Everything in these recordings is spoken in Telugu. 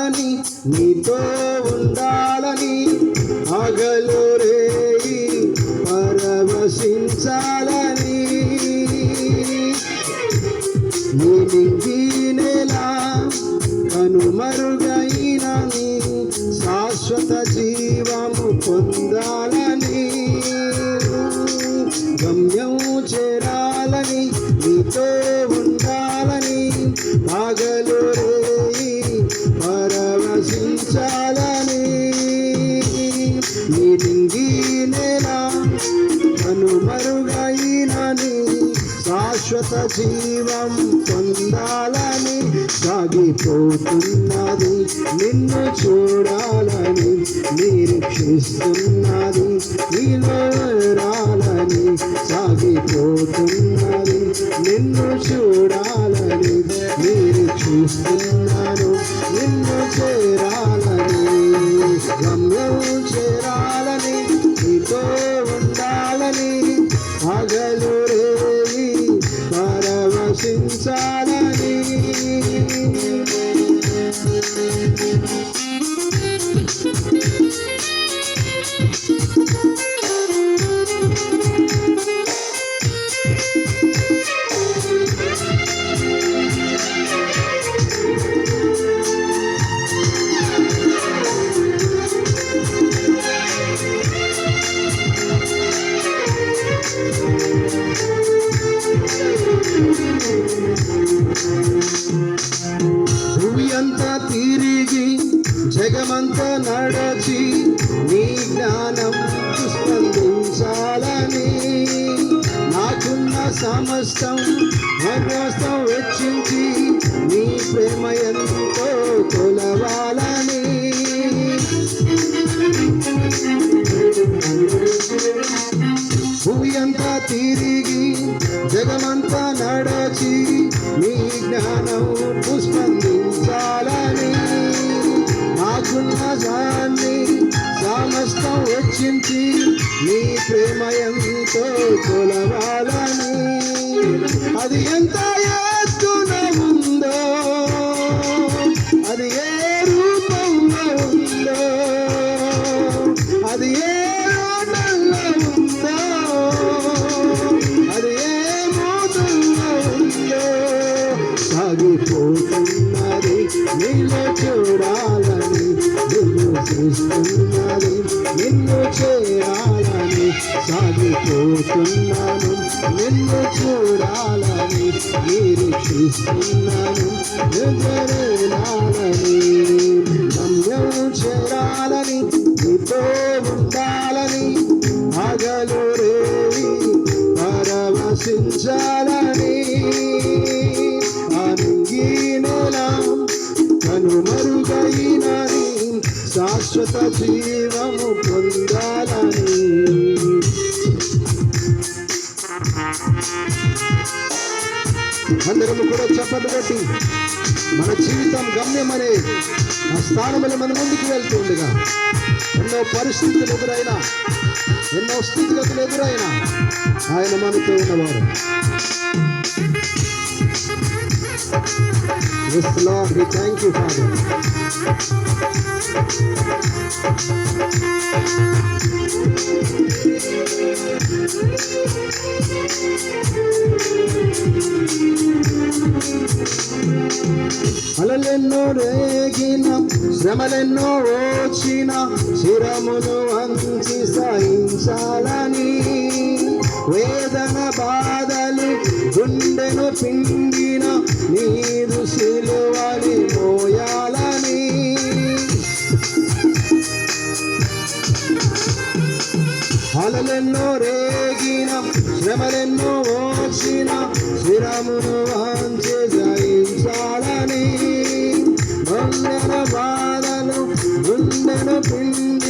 ఉండాలని నీతో ఉండాలని అగలు రేయి పరవశించాలని. నీ నింగి కనుమరుగైన నీ శాశ్వత జీవము పొందాలని. గమ్యం చేరాలని నీతో ఉండాలని పగలు రేయి చాలని నీ నింగి నెల కనుమరుగైనని శాశ్వత జీవం పొందాలని సాగిపోతున్నది నిన్ను చూడాలని నిరీక్షిస్తున్నది నీలో సాగిపోతున్నది నిన్ను చూడాలని చూస్తున్నాను నిన్ను చేరాలని గమ్యం చేరాలని నీతో ఉండాలని పగలు రేవి పరవశించాలని. జగమంతా నడచి నీ జ్ఞానం స్పందించాలని నాకున్న సమస్తం మధ్యస్థం వెచ్చించి నీ ప్రేమ ఎంతో కొలవాలని. భూయంతా తిరిగి జగమంతా నడచి నీ జ్ఞానం పుష్పందించాలని నాకున్న దాన్ని సమస్తం వచ్చింది. నీ ప్రేమ ఎంతో కొలవాలని. అది ఎంత ఎత్తున ఉందో అది ఏ రూపంలో ఉందో అది ఏ అది సాగిపోతున్నది నిన్ను చూడాలి నిన్ను నిన్ను చేరాలని సాగిపోతున్నాను నిన్ను చూడాలని నిరీక్షిస్తున్నాను నిద్రలేనాలని గమ్యం చేరాలని నీతో ఉండాలని అగలు రేవి పరవశించాలని జీవము పొందాలని. అందరము కూడా చప్పట్లు కొట్టి మన జీవితం గమ్యమనే ఆ స్థానములు మన ముందుకు వెళ్తుండగా ఎన్నో పరిస్థితులు ఎదురైనా ఎన్నో స్థితిగతులు ఎదురైనా ఆయన మనతో ఉన్నవారు. Yes, Lord, we thank you, Father. అలలెన్నో రేగిన శ్రమలెన్నో వచ్చిన శిరమును వంచి సహించాలని వేదన బాధలు గుండెను పిండిన నీరు సిలువని మోయాలని. అలలెన్నో రేగిన శ్రమలెన్నో వచ్చిన శ్రీరామును వాంచి జయించాలని. గుండెన బాధలు గుండెను పిండి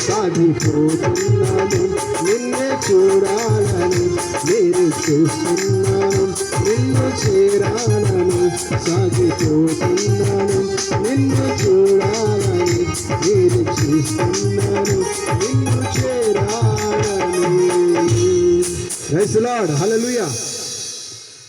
పొందాలని సాగిపోతున్నాను నిన్నే చూడాలని మీరు చూస్తున్నాను. నిన్ను చేరాలని సాగిపోతున్నాను నిన్ను చూడాలని మీరు చూస్తున్నాను. నిన్ను చేరాలని. Praise the Lord.